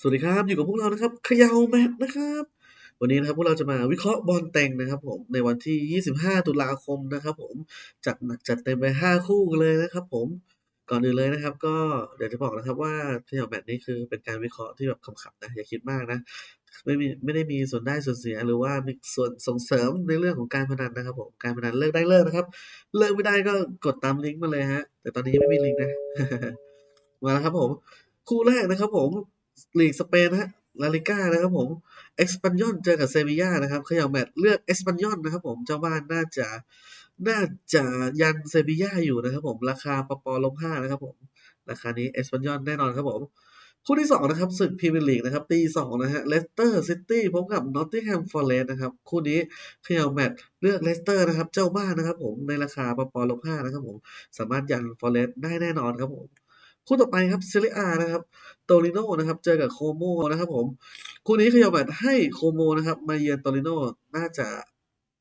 สวัสดีครับ อยู่กับพวกเรานะครับเขย่าแมตช์นะครับ วันนี้นะครับพวกเราจะมาวิเคราะห์บอลแต่งนะครับผมในวันที่ 25 ตุลาคมนะครับ ผมจัดหนักจัดเต็มไป 5 คู่เลยนะครับ ผมก่อนอื่นเลยนะครับ ก็เดี๋ยวจะบอกนะครับว่าเขย่าแมตช์นี้คือเป็นการวิเคราะห์ที่แบบขำๆนะอย่าคิดมากนะไม่มีไม่ได้มีส่วนได้ส่วนเสียหรือว่ามีส่วนส่งเสริมในเรื่องของการพนันนะครับผมการพนันเลิกได้เลิกนะครับ เลิกไม่ได้ก็กดตามลิงก์มาเลยฮะ แต่ตอนนี้ยังไม่มีลิงก์นะมาแล้วครับผมคู่แรกนะครับผม ลีกสเปนนะฮะลาลิก้านะครับผมเอ็กซ์ปันยอนเจอกับเซบีย่านะครับเขย่าแมตช์เลือกเอ็กซ์ปันยอนนะครับผมเจ้าบ้านน่าจะน่าจะยันเซบีย่าอยู่นะครับผมราคาปปลบห้านะครับผมราคานี้เอ็กซ์ปันยอนแน่นอนครับผมคู่ที่สองนะครับศึกพรีเมียร์ลีกนะครับตีสองนะฮะเลสเตอร์ซิตี้พบกับนอตติงแฮมฟอร์เรสต์นะครับ คู่นี้เขย่าแมตช์เลือกเลสเตอร์นะครับ เจ้าบ้านนะครับผมในราคาปปลบห้านะครับผม สามารถยันฟอร์เรสต์ได้แน่นอนครับผม คู่ต่อไปครับเซเรียอานะครับโตริโนนะครับเจอกับโคโมนะครับผมคู่นี้เขย่าแมตช์ให้โคโมนะครับมาเยือนโตริโนน่าจะ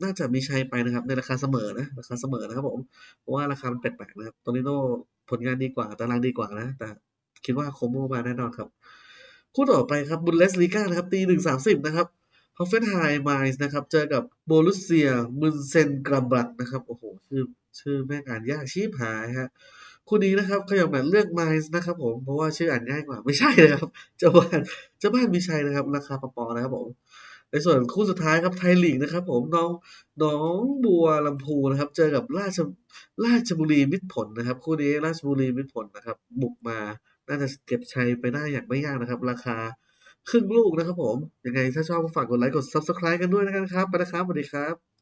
น่าจะมีชัยไปนะครับ ในราคาเสมอนะราคาเสมอนะครับผมเพราะว่าราคามันแปลกๆนะครับโตริโนผลงานดีกว่าตารางดีกว่านะ แต่คิดว่าโคโมมาแน่นอนครับ คู่ต่อไปครับบุนเลสลีกานะครับตีหนึ่งสามสิบนะครับ ฮอฟเฟนไฮมายส์นะครับ เจอกับโบลุสเซียมุนเซนกรัมบักนะครับ โอ้โห ชื่อชื่อแม่งอ่านยากชีพหายฮะคู่นี้นะครับขยับแบบเลือกไมส์นะครับผม เพราะว่าชื่ออ่านง่ายกว่า ไม่ใช่นะครับเจ้าบ้านเจ้าบ้านมีชัยนะครับ ราคาปปนะครับผม ในส่วนคู่สุดท้ายครับไทยลีกนะครับ ผมน้องน้องบัวลำพูนะครับ เจอกับราชราชบุรีมิตรผลนะครับ คู่นี้ราชบุรีมิตรผลนะครับ บุกมาน่าจะเก็บชัยไปได้อย่างไม่ยากนะครับ ราคา ครึ่งลูกนะครับผม ยังไงถ้าชอบก็ฝากกดไลค์กด Subscribe กันด้วยนะครับไปนะครับสวัสดีครับ